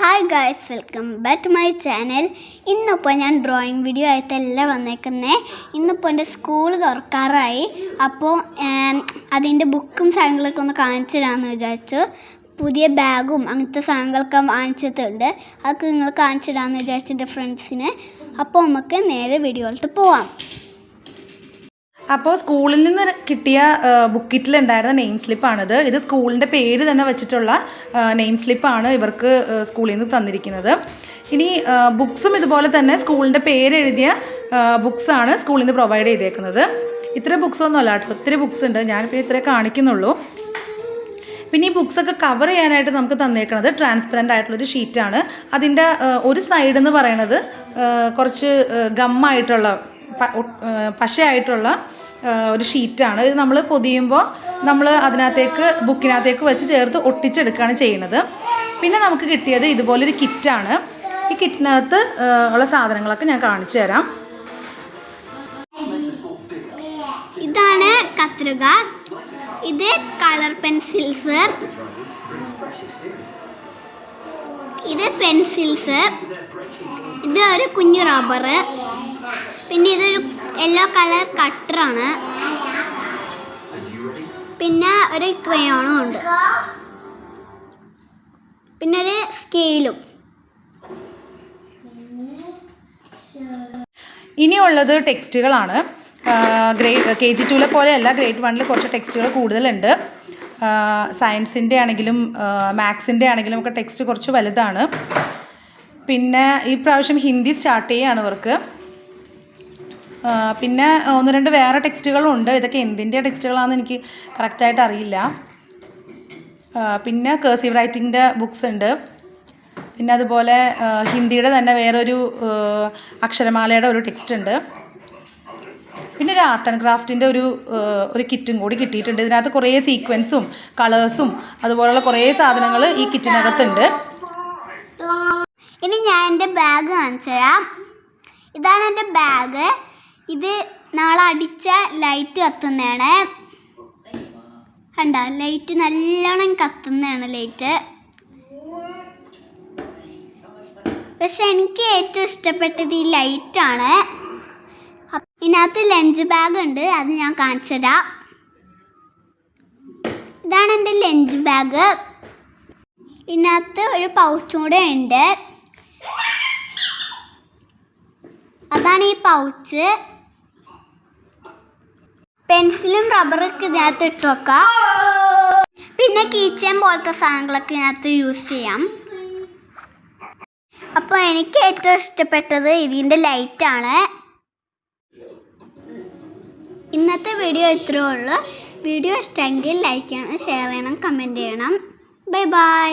Hi guys welcome back to my channel ഇന്നിപ്പോൾ ഞാൻ drawing video ആയിട്ടല്ല വന്നേക്കുന്നത് ഇന്നിപ്പോൾ എന്റെ സ്കൂൾ തുറക്കാറായി. അപ്പോൾ അതിന്റെ ബുക്കും സാധനങ്ങളൊക്കെ ഒന്ന് കാണിച്ചു തരാമെന്ന് വിചാരിച്ചു. പുതിയ ബാഗും അങ്ങനത്തെ സാധനങ്ങളൊക്കെ വാങ്ങിച്ചിട്ടുണ്ട്. അതൊക്കെ നിങ്ങൾ കാണിച്ചു തരാമെന്ന് വിചാരിച്ചു എന്റെ ഫ്രണ്ട്സിന് അപ്പോൾ നമുക്ക് നേരെ വീഡിയോയിലോട്ട് പോവാം. അപ്പോൾ സ്കൂളിൽ നിന്ന് കിട്ടിയ ബുക്കിറ്റിൽ ഉണ്ടായിരുന്ന നെയിം സ്ലിപ്പാണിത്. ഇത് സ്കൂളിന്റെ പേര് തന്നെ വെച്ചിട്ടുള്ള നെയിം സ്ലിപ്പാണ് ഇവർക്ക് സ്കൂളിൽ നിന്ന് തന്നിരിക്കുന്നത്. ഇനി ബുക്സും ഇതുപോലെ തന്നെ സ്കൂളിന്റെ പേരെഴുതിയ ബുക്സാണ് സ്കൂളിൽ നിന്ന് പ്രൊവൈഡ് ചെയ്തേക്കുന്നത്. ഇത്ര ബുക്സ് ഒന്നും അല്ല കേട്ടോ. ഒത്തിരി ബുക്സ് ഉണ്ട്. ഞാനിപ്പോൾ ഇത്രേ കാണിക്കുന്നുള്ളൂ. പിന്നെ ഈ ബുക്സൊക്കെ കവർ ചെയ്യാനായിട്ട് നമുക്ക് തന്നേക്കുന്നത് ട്രാൻസ്പെറന്റ് ആയിട്ടുള്ളൊരു ഷീറ്റാണ്. അതിന്റെ ഒരു സൈഡ് എന്ന് പറയണത് കുറച്ച് ഗമ്മായിട്ടുള്ള പശയായിട്ടുള്ള ഒരു ഷീറ്റാണ്. ഇത് നമ്മൾ പൊതിയുമ്പോൾ നമ്മൾ അതിനകത്തേക്ക് ബുക്കിനകത്തേക്ക് വെച്ച് ചേർത്ത് ഒട്ടിച്ചെടുക്കുകയാണ് ചെയ്യുന്നത് പിന്നെ നമുക്ക് കിട്ടിയത് ഇതുപോലൊരു കിറ്റാണ്. ഈ കിറ്റിനകത്ത് ഉള്ള സാധനങ്ങളൊക്കെ ഞാൻ കാണിച്ചു തരാം. ഇതാണ് കത്രിക. ഇത് കളർ പെൻസിൽസ് ഇത് പെൻസിൽസ് ഇത് ഒരു കുഞ്ഞു റബ്ബർ പിന്നെ ഇതൊരു യെല്ലോ കളർ കട്ടറാണ്. പിന്നെ ഒരു ക്രയോണും ഉണ്ട്. പിന്നെ ഒരു സ്കെയിലും. ഇനിയുള്ളത് ടെക്സ്റ്റുകളാണ്. ഗ്രേഡ് കെ ജി ടുവിലെ പോലെയല്ല ഗ്രേഡ് വണ്ണിൽ കുറച്ച് ടെക്സ്റ്റുകൾ കൂടുതലുണ്ട്. സയൻസിന്റെ ആണെങ്കിലും മാത്സിന്റെ ആണെങ്കിലും ഒക്കെ ടെക്സ്റ്റ് കുറച്ച് വലുതാണ്. പിന്നെ ഈ പ്രാവശ്യം ഹിന്ദി സ്റ്റാർട്ട് ചെയ്യുകയാണ് ഇവർക്ക് പിന്നെ ഒന്ന് രണ്ട് വേറെ ടെക്സ്റ്റുകളും ഉണ്ട് ഇതൊക്കെ എന്തിന്റെ ടെക്സ്റ്റുകളാണെന്ന് എനിക്ക് കറക്റ്റായിട്ട് അറിയില്ല. പിന്നെ കേഴ്സീവ് റൈറ്റിങ്ങിന്റെ ബുക്സ് ഉണ്ട്. പിന്നെ അതുപോലെ ഹിന്ദിയുടെ തന്നെ വേറൊരു അക്ഷരമാലയുടെ ഒരു ടെക്സ്റ്റ് ഉണ്ട്. പിന്നെ ഒരു ആർട്ട് ആൻഡ് ക്രാഫ്റ്റിന്റെ ഒരു ഒരു കിറ്റും കൂടി കിട്ടിയിട്ടുണ്ട്. ഇതിനകത്ത് കുറേ സീക്വൻസും കളേഴ്സും അതുപോലുള്ള കുറേ സാധനങ്ങൾ ഈ കിറ്റിനകത്തുണ്ട്. ഇനി ഞാൻ എന്റെ ബാഗ് കാണിച്ചു തരാം ഇതാണ് എന്റെ ബാഗ് ഇത് നാളെ അടിച്ച ലൈറ്റ് കത്തുന്നതാണ്. കണ്ട ലൈറ്റ് നല്ലോണം കത്തുന്നതാണ് ലൈറ്റ് പക്ഷെ എനിക്ക് ഏറ്റവും ഇഷ്ടപ്പെട്ടത് ഈ ലൈറ്റാണ് ഇതിനകത്ത് ലഞ്ച് ബാഗ് ഉണ്ട് അത് ഞാൻ കാണിച്ചു തരാം. ഇതാണ് എന്റെ ലഞ്ച് ബാഗ് ഇതിനകത്ത് ഒരു പൗച്ചും കൂടെ ഉണ്ട്. അതാണ് ഈ പൗച്ച് പെൻസിലും റബ്ബറൊക്കെ ഇതിനകത്ത് ഇട്ട് വെക്കാം. പിന്നെ കീച്ചൻ പോലത്തെ സാധനങ്ങളൊക്കെ ഇതിനകത്ത് യൂസ് ചെയ്യാം. അപ്പോൾ എനിക്ക് ഏറ്റവും ഇഷ്ടപ്പെട്ടത് ഇതിന്റെ ലൈറ്റാണ് ഇന്നത്തെ വീഡിയോ ഇത്രയേ ഉള്ളൂ. വീഡിയോ ഇഷ്ടമെങ്കിൽ ലൈക്ക് ചെയ്യണം ഷെയർ ചെയ്യണം കമന്റ് ചെയ്യണം. Bye bye